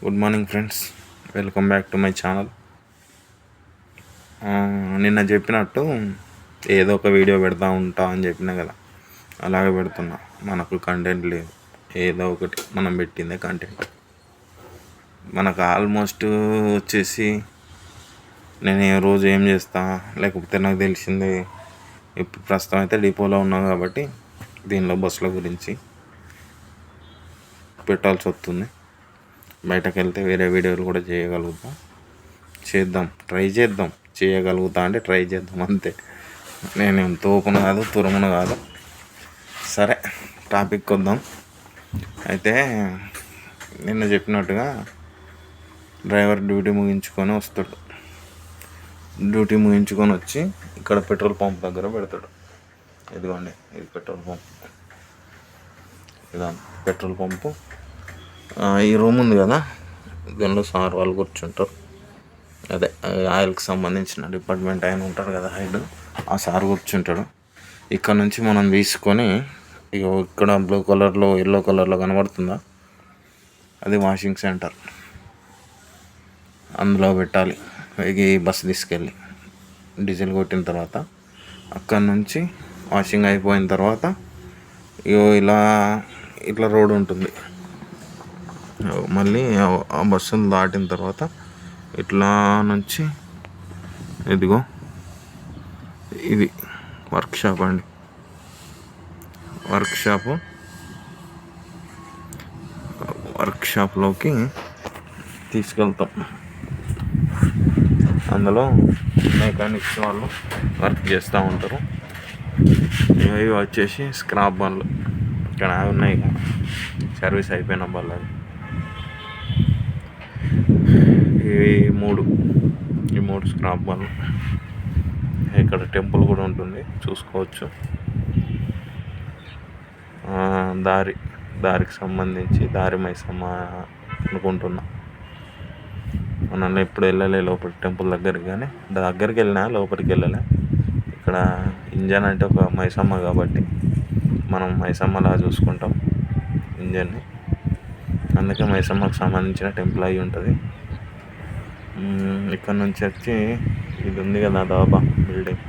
Good morning friends welcome back to my channel నిన్న చెప్పినట్టు ఏదో ఒక వీడియో పెడతా ఉంటా అని చెప్పినా కదా. అలాగే పెడుతున్నా. మనకు కంటెంట్ లేదు. ఏదో ఒకటి మనం పెట్టిందే కంటెంట్ మనకు ఆల్మోస్ట్ వచ్చేసి నేను ఏ రోజు ఏం చేస్తా లేకపోతే నాకు తెలిసింది ఇప్పుడు ప్రస్తుతం అయితే డిపోలో ఉన్నా కాబట్టి దీనిలో బస్సుల గురించి పెట్టాల్సి వస్తుంది. బయటకు వెళ్తే వేరే వీడియోలు కూడా చేయగలుగుతాం. చేద్దాం ట్రై చేద్దాం. చేయగలుగుతా అంటే ట్రై చేద్దాం అంతే. నేనేం తోపును కాదు తురుమును కాదు. సరే టాపిక్ వద్దాం. అయితే నిన్న చెప్పినట్టుగా డ్రైవర్ డ్యూటీ ముగించుకొని వస్తాడు. డ్యూటీ ముగించుకొని వచ్చి ఇక్కడ పెట్రోల్ పంప్ దగ్గర పెడతాడు. ఇదిగోండి ఇది పెట్రోల్ పంప్. ఇదా పెట్రోల్ పంపు. ఈ రూమ్ ఉంది కదా దీనిలో సార్ వాళ్ళు కూర్చుంటారు. అదే ఆయిల్కి సంబంధించిన డిపార్ట్మెంట్ ఆయన ఉంటారు కదా హెడ్. ఆ సార్ కూర్చుంటాడు. ఇక్కడ నుంచి మనం తీసుకొని ఇక్కడ బ్లూ కలర్లో ఎల్లో కలర్లో కనబడుతుందా? అది వాషింగ్ సెంటర్. అందులో పెట్టాలి. ఈ బస్సు తీసుకెళ్ళి. డీజిల్ కొట్టిన తర్వాత అక్కడ నుంచి వాషింగ్ అయిపోయిన తర్వాత ఇగో ఇలా ఇట్లా రోడ్ ఉంటుంది. మళ్ళీ ఆ- బస్సును దాటిన తర్వాత ఇట్లా నుంచి ఇదిగో ఇది వర్క్షాప్ అండి. వర్క్షాపు వర్క్షాప్లోకి తీసుకెళ్తాం. అందులో మెకానిక్స్ వాళ్ళు వర్క్ చేస్తూ ఉంటారు. ఇవి వచ్చేసి స్క్రాప్ బండ్లు ఇక్కడ అవి ఉన్నాయి. సర్వీస్ అయిపోయిన బండ్లు ఇవి మూడు. ఈ మూడు స్క్రాప్ వన్ ఇక్కడ టెంపుల్ కూడా ఉంటుంది. చూసుకోవచ్చు. దారి దారికి సంబంధించి దారి మైసమ్మ అనుకుంటున్నా. మనం ఎప్పుడు వెళ్ళలే లోపల టెంపుల్ దగ్గరికి కానీ దగ్గరికి వెళ్ళినా లోపలికి వెళ్ళలే. ఇక్కడ ఇంజన్ అంటే ఒక మైసమ్మ కాబట్టి మనం మైసమ్మలా చూసుకుంటాం. ఇంజన్ని. అందుకే మైసమ్మకు సంబంధించిన టెంపుల్ అయి ఉంటుంది. ఇక్కడ నుంచి వచ్చి ఇది ఉంది కదా దాబా బిల్డింగ్.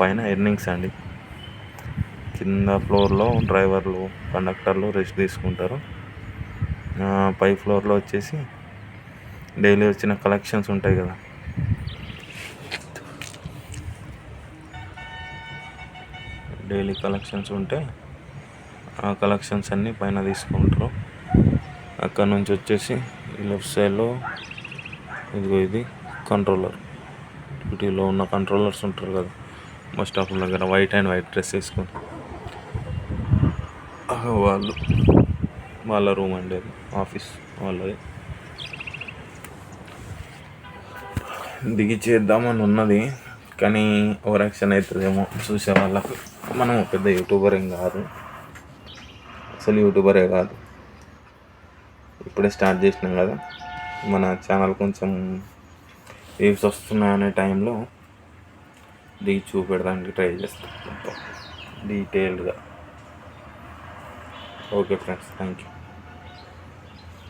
పైన ఎర్నింగ్స్ అండి. కింద ఫ్లోర్లో డ్రైవర్లు కండక్టర్లు రెస్ట్ తీసుకుంటారు. పై ఫ్లోర్లో వచ్చేసి డైలీ వచ్చిన కలెక్షన్స్ ఉంటాయి కదా. డైలీ కలెక్షన్స్ ఉంటే ఆ కలెక్షన్స్ అన్నీ పైన తీసుకుంటారు. అక్కడ నుంచి వచ్చేసి ఈ లెఫ్ట్ సైడ్లో ఇదిగో ఇది కంట్రోలర్. డ్యూటీలో ఉన్న కంట్రోలర్స్ ఉంటారు కదా. బస్ స్టాప్ దగ్గర వైట్ అండ్ వైట్ డ్రెస్ వేసుకొని. వాళ్ళు వాళ్ళ రూమ్ అండి అది ఆఫీస్ వాళ్ళది. దిగి చేద్దామని ఉన్నది కానీ ఓవర్ యాక్షన్ అవుతుందేమో చూసే వాళ్ళకు మనం పెద్ద యూట్యూబర్ ఏం కాదు. అసలు యూట్యూబరే కాదు. ఇప్పుడే స్టార్ట్ చేసినాం కదా. మన ఛానల్ కొంచెం వ్యూస్ వస్తున్నాయనే టైంలో దిగి చూపెడడానికి ట్రై చేస్తాం. డీటెయిల్డ్గా ఓకే ఫ్రెండ్స్ థ్యాంక్ యూ